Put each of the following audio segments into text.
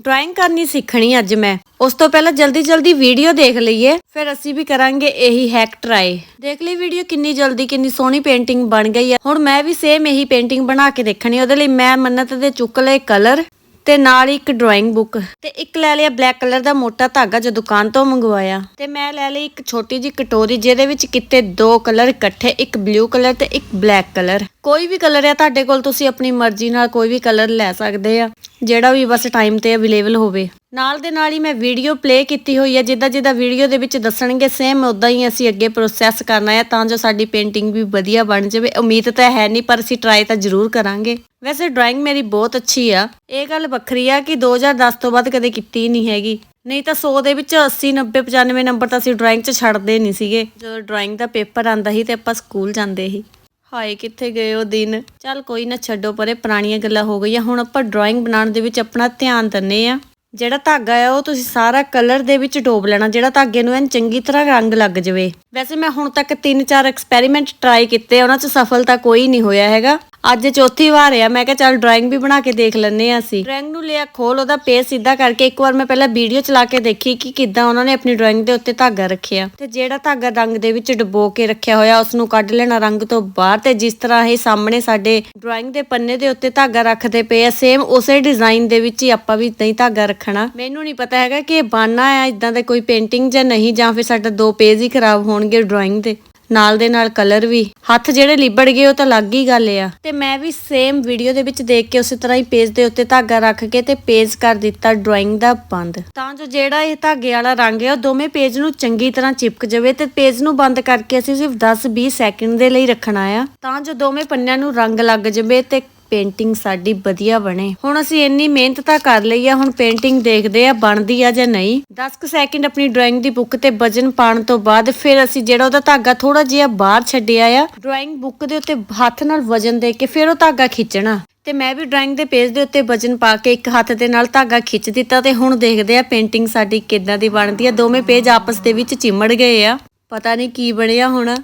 Drawing ਕਰਨੀ ਸਿੱਖਣੀ ਅੱਜ ਮੈਂ। ਉਸ ਤੋਂ ਪਹਿਲਾਂ ਜਲਦੀ ਜਲਦੀ ਵੀਡੀਓ ਦੇਖ ਲਈਏ। ਫਿਰ ਅਸੀਂ ਵੀ ਕਰਾਂਗੇ ਇਹੀ ਹੈਕ ਟਰਾਈ ਦੇਖ ਲਈ ਵੀਡੀਓ ਕਿੰਨੀ ਜਲਦੀ, ਕਿੰਨੀ ਸੋਹਣੀ ਪੇਂਟਿੰਗ ਬਣ ਗਈ ਹੈ। ਹੁਣ ਮੈਂ ਵੀ ਸੇਮ ਇਹੀ ਪੇਂਟਿੰਗ ਬਣਾ ਕੇ ਦੇਖਣੀ ਉਹਦੇ ਲਈ ਮੈਂ ਮੰਨਤ ਦੇ ਚੁੱਕ ਲਏ ਕਲਰ ਤੇ ਨਾਲ ਇੱਕ ਡਰਾਇੰਗ ਬੁੱਕ ਤੇ ਇੱਕ ਲੈ ਲਿਆ ਬਲੈਕ ਕਲਰ ਦਾ ਮੋਟਾ ਧਾਗਾ ਜੋ ਦੁਕਾਨ ਤੋਂ ਮੰਗਵਾਇਆ। ਤੇ ਮੈਂ ਲੈ ਲਈ ਇੱਕ ਛੋਟੀ ਜਿਹੀ ਕਟੋਰੀ ਜਿਹਦੇ ਵਿੱਚ ਕਿਤੇ ਦੋ ਕਲਰ ਇਕੱਠੇ, ਇੱਕ ਬਲੂ ਕਲਰ ਤੇ ਇੱਕ ਬਲੈਕ ਕਲਰ ਕੋਈ ਵੀ ਕਲਰ ਹੈ ਤੁਹਾਡੇ ਕੋਲ, ਤੁਸੀਂ ਆਪਣੀ ਮਰਜ਼ੀ ਨਾਲ ਕੋਈ ਵੀ ਕਲਰ ਲੈ ਸਕਦੇ ਆ। ਜਿਹੜਾ ਵੀ ਬਸ ਟਾਈਮ ਤੇ ਅਵੇਲੇਬਲ ਹੋਵੇ। ਨਾਲ ਦੇ ਨਾਲ ਹੀ ਮੈਂ ਵੀਡੀਓ ਪਲੇ ਕੀਤੀ ਹੋਈ ਹੈ, ਜਿੱਦਾਂ ਜਿੱਦਾਂ ਵੀਡੀਓ ਦੇ ਵਿੱਚ ਦੱਸਣਗੇ ਸੇਮ ਉਦਾਂ ਹੀ ਅਸੀਂ ਅੱਗੇ ਪ੍ਰੋਸੈਸ ਕਰਨਾ ਹੈ, ਤਾਂ ਜੋ ਸਾਡੀ ਪੇਂਟਿੰਗ ਵੀ ਵਧੀਆ ਬਣ ਜਾਵੇ। ਉਮੀਦ ਤਾਂ ਹੈ ਨਹੀਂ, ਪਰ ਅਸੀਂ ਟਰਾਈ ਤਾਂ ਜ਼ਰੂਰ ਕਰਾਂਗੇ। ਵੈਸੇ ਡਰਾਇੰਗ ਮੇਰੀ ਬਹੁਤ ਅੱਛੀ ਆ। ਇਹ ਗੱਲ ਵੱਖਰੀ ਆ ਕਿ 2010 ਤੋਂ ਬਾਅਦ ਕਦੇ ਕੀਤੀ ਨਹੀਂ ਹੈਗੀ। ਨਹੀਂ ਤਾਂ 100 ਦੇ ਵਿੱਚ 80 90 95 ਨੰਬਰ ਤਾਂ ਅਸੀਂ ਡਰਾਇੰਗ 'ਚ ਛੱਡਦੇ ਨਹੀਂ ਸੀਗੇ। ਜਦੋਂ ਡਰਾਇੰਗ ਦਾ ਪੇਪਰ ਆਂਦਾ ਸੀ ਤੇ ਆਪਾਂ ਸਕੂਲ ਜਾਂਦੇ ਸੀ। ਹਾਏ, ਕਿੱਥੇ ਗਏ ਉਹ ਦਿਨ? ਚੱਲ ਕੋਈ ਨਾ ਛੱਡੋ ਪਰੇ, ਪੁਰਾਣੀਆਂ ਗੱਲਾਂ ਹੋ ਗਈਆਂ। ਹੁਣ ਆਪਾਂ ਡਰਾਇੰਗ ਬਣਾਉਣ ਦੇ ਵਿੱਚ ਆਪਣਾ ਧਿਆਨ ਦਿੰਨੇ ਆ ਜਿਹੜਾ ਧਾਗਾ ਆ ਉਹ ਤੁਸੀਂ ਸਾਰਾ ਕਲਰ ਦੇ ਵਿੱਚ ਡੋਬ ਲੈਣਾ। ਜਿਹੜਾ ਧਾਗੇ ਨੂੰ ਐਨ ਚੰਗੀ ਤਰ੍ਹਾਂ ਰੰਗ ਲੱਗ ਜਾਵੇ। ਵੈਸੇ ਮੈਂ ਹੁਣ ਤੱਕ 3-4 ਐਕਸਪੈਰੀਮੈਂਟ ਟਰਾਈ ਕੀਤੇ, ਉਹਨਾਂ 'ਚ ਸਫਲਤਾ ਕੋਈ ਨਹੀਂ ਹੋਇਆ ਹੈਗਾ। ਅੱਜ ਚੌਥੀ ਵਾਰ ਆ, ਮੈਂ ਕਿਹਾ ਚੱਲ ਡਰਾਇੰਗ ਵੀ ਬਣਾ ਕੇ ਦੇਖ ਲੈਂਦੇ ਆ ਅਸੀਂ। ਡਰਾਇੰਗ ਨੂੰ ਲਿਆ, ਖੋਲ ਉਹਦਾ ਪੇਜ ਸਿੱਧਾ ਕਰਕੇ ਇੱਕ ਵਾਰ ਮੈਂ ਪਹਿਲਾਂ ਵੀਡੀਓ ਚਲਾ ਕੇ ਦੇਖੀ ਕਿ ਕਿੱਦਾਂ ਉਹਨਾਂ ਨੇ ਆਪਣੀ ਡਰਾਇੰਗ ਦੇ ਉੱਤੇ ਧਾਗਾ ਰੱਖਿਆ। ਤੇ ਜਿਹੜਾ ਧਾਗਾ ਰੰਗ ਦੇ ਵਿੱਚ ਡਬੋ ਕੇ ਰੱਖਿਆ ਹੋਇਆ ਉਸ ਨੂੰ ਕੱਢ ਲੈਣਾ ਰੰਗ ਤੋਂ ਬਾਹਰ ਤੇ ਜਿਸ ਤਰ੍ਹਾਂ ਇਹ ਸਾਹਮਣੇ ਸਾਡੇ ਡਰਾਇੰਗ ਦੇ ਪੰਨੇ ਦੇ ਉੱਤੇ ਧਾਗਾ ਰੱਖਦੇ ਪਏ ਆ ਸੇਮ ਉਸੇ ਡਿਜ਼ਾਈਨ ਦੇ ਵਿੱਚ ਹੀ ਆਪਾਂ ਵੀ ਨਹੀਂ ਧਾਗਾ ਰੱਖਣਾ। ਮੈਨੂੰ ਨਹੀਂ ਪਤਾ ਹੈਗਾ ਕਿ ਇਹ ਬਾਨਾ ਆ, ਇਦਾਂ ਦਾ ਕੋਈ ਪੇਂਟਿੰਗ ਜਾਂ ਨਹੀਂ, ਜਾਂ ਫਿਰ ਸਾਡਾ ਦੋ ਪੇਜ ਹੀ ਖਰਾਬ ਹੋਣਗੇ ਡਰਾਇੰਗ ਦੇ। ਨਾਲ ਦੇ ਨਾਲ ਕਲਰ ਵੀ। ਹੱਥ ਜਿਹੜੇ ਲਿਬੜ ਗਏ, ਉਹ ਤਾਂ ਲੱਗ ਹੀ ਗੱਲ ਆ। ਤੇ ਮੈਂ ਵੀ ਸੇਮ ਵੀਡੀਓ ਦੇ ਵਿੱਚ ਦੇਖ ਕੇ ਉਸੇ ਤਰ੍ਹਾਂ ਹੀ ਪੇਜ ਦੇ ਉੱਤੇ ਧਾਗਾ ਰੱਖ ਕੇ ਤੇ ਪੇਜ ਕਰ ਦਿੱਤਾ ਡਰਾਇੰਗ ਦਾ ਬੰਦ। ਤਾਂ ਜੋ ਜਿਹੜਾ ਇਹ ਧਾਗੇ ਵਾਲਾ ਰੰਗ ਹੈ ਉਹ ਦੋਵੇਂ ਪੇਜ ਨੂੰ ਚੰਗੀ ਤਰ੍ਹਾਂ ਚਿਪਕ ਜਾਵੇ ਤੇ ਪੇਜ ਨੂੰ ਬੰਦ ਕਰਕੇ ਅਸੀਂ ਸਿਰਫ 10-20 ਸੈਕਿੰਡ ਦੇ ਲਈ ਰੱਖਣਾ ਆ। ਤਾਂ ਜੋ ਦੋਵੇਂ ਪੰਨਿਆਂ ਨੂੰ ਰੰਗ ਲੱਗ ਜਾਵੇ ਤੇ ਪੇਂਟਿੰਗ ਸਾਡੀ ਵਧੀਆ ਬਣੇ। ਹੁਣ ਅਸੀਂ ਇੰਨੀ ਮਿਹਨਤ ਤਾਂ ਕਰ ਲਈ ਆ, ਹੁਣ ਪੇਂਟਿੰਗ ਦੇਖਦੇ ਆ ਬਣਦੀ ਆ ਜਾਂ ਨਹੀਂ। 10 ਸੈਕਿੰਡ ਆਪਣੀ ਡਰਾਇੰਗ ਦੀ ਬੁੱਕ ਤੇ ਵਜਨ ਪਾਉਣ ਤੋਂ ਬਾਅਦ ਫਿਰ ਅਸੀਂ ਜਿਹੜਾ ਉਹਦਾ ਧਾਗਾ ਥੋੜਾ ਜਿਹਾ ਬਾਹਰ ਛੱਡਿਆ ਆ ਡਰਾਇੰਗ ਬੁੱਕ ਦੇ ਉੱਤੇ ਹੱਥ ਨਾਲ ਵਜਨ ਦੇ ਕੇ ਫਿਰ ਉਹ ਧਾਗਾ ਖਿੱਚਣਾ। ਤੇ ਮੈਂ ਵੀ ਡਰਾਇੰਗ ਦੇ ਪੇਜ ਦੇ ਉੱਤੇ ਵਜਨ ਪਾ ਕੇ ਇੱਕ ਹੱਥ ਦੇ ਨਾਲ ਧਾਗਾ ਖਿੱਚ ਦਿੱਤਾ ਤੇ ਹੁਣ ਦੇਖਦੇ ਆ ਪੇਂਟਿੰਗ ਸਾਡੀ ਕਿੱਦਾਂ ਦੀ ਬਣਦੀ ਆ। ਦੋਵੇਂ ਪੇਜ ਆਪਸ ਦੇ ਵਿੱਚ ਚਿਮੜ ਗਏ ਆ। ਪਤਾ ਨਹੀਂ ਕੀ ਬਣਿਆ ਹੁਣ।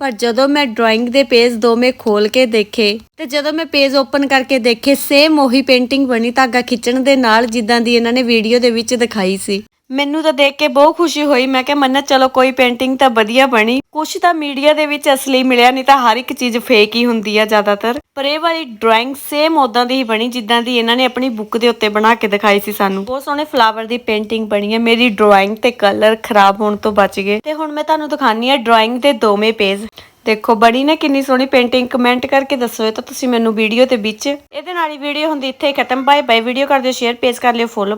ਪਰ ਜਦੋਂ ਮੈਂ ਡਰਾਇੰਗ ਦੇ ਪੇਜ ਦੋਵੇਂ ਖੋਲ ਕੇ ਦੇਖੇ ਤੇ ਜਦੋਂ ਮੈਂ ਪੇਜ ਓਪਨ ਕਰਕੇ ਦੇਖੇ ਸੇਮ ਉਹੀ ਪੇਂਟਿੰਗ ਬਣੀ ਧਾਗਾ ਖਿੱਚਣ ਦੇ ਨਾਲ ਜਿੱਦਾਂ ਦੀ ਇਹਨਾਂ ਨੇ ਵੀਡੀਓ ਦੇ ਵਿੱਚ ਦਿਖਾਈ ਸੀ। ਮੈਨੂੰ ਤਾਂ ਦੇਖ ਕੇ ਬਹੁਤ ਖੁਸ਼ੀ ਹੋਈ। ਮੈਂ ਕਿਹਾ, ਮੰਨਤ, ਚਲੋ ਕੋਈ ਪੇਂਟਿੰਗ ਤਾਂ ਵਧੀਆ ਬਣੀ। ਕੁਛ ਤਾਂ ਮੀਡੀਆ ਦੇ ਵਿੱਚ ਅਸਲੀ ਮਿਲਿਆ, ਨਹੀਂ ਤਾਂ ਹਰ ਇੱਕ ਚੀਜ਼ ਫੇਕ ਹੀ ਹੁੰਦੀ ਆ ਜ਼ਿਆਦਾਤਰ। ਪਰ ਇਹ ਵਾਲੀ ਡਰਾਇੰਗ ਸੇਮ ਉਦਾਂ ਦੀ ਹੀ ਬਣੀ, ਜਿੱਦਾਂ ਦੀ ਇਹਨਾਂ ਨੇ ਆਪਣੀ ਬੁੱਕ ਦੇ ਉੱਤੇ ਬਣਾ ਕੇ ਦਿਖਾਈ ਸੀ ਸਾਨੂੰ। ਬਹੁਤ ਸੋਹਣੇ ਫਲਾਵਰ ਦੀ ਪੇਂਟਿੰਗ ਬਣੀ ਹੈ ਮੇਰੀ ਡਰਾਇੰਗ ਤੇ ਕਲਰ ਖਰਾਬ ਹੋਣ ਤੋਂ ਬਚ ਗਏ। ਤੇ ਹੁਣ ਮੈਂ ਤੁਹਾਨੂੰ ਦਿਖਾਨੀ ਆ ਡਰਾਇੰਗ ਦੇ ਦੋਵੇਂ ਪੇਜ ਦੇਖੋ ਬੜੀ ਨਾ ਕਿੰਨੀ ਸੋਹਣੀ ਪੇਂਟਿੰਗ ਕਮੈਂਟ ਕਰਕੇ ਦੱਸੋ ਤਾਂ ਤੁਸੀਂ ਮੈਨੂੰ ਵੀਡੀਓ ਦੇ ਵਿੱਚ। ਇਹਦੇ ਨਾਲ ਹੀ ਵੀਡੀਓ ਹੁੰਦੀ, ਇੱਥੇ ਖਤਮ। ਬਾਏ ਬਾਏ ਵੀਡੀਓ ਕਰ ਦਿਓ ਸ਼ੇਅਰ ਪੇਜ ਕਰ ਲਿਓ ਫੋਲੋ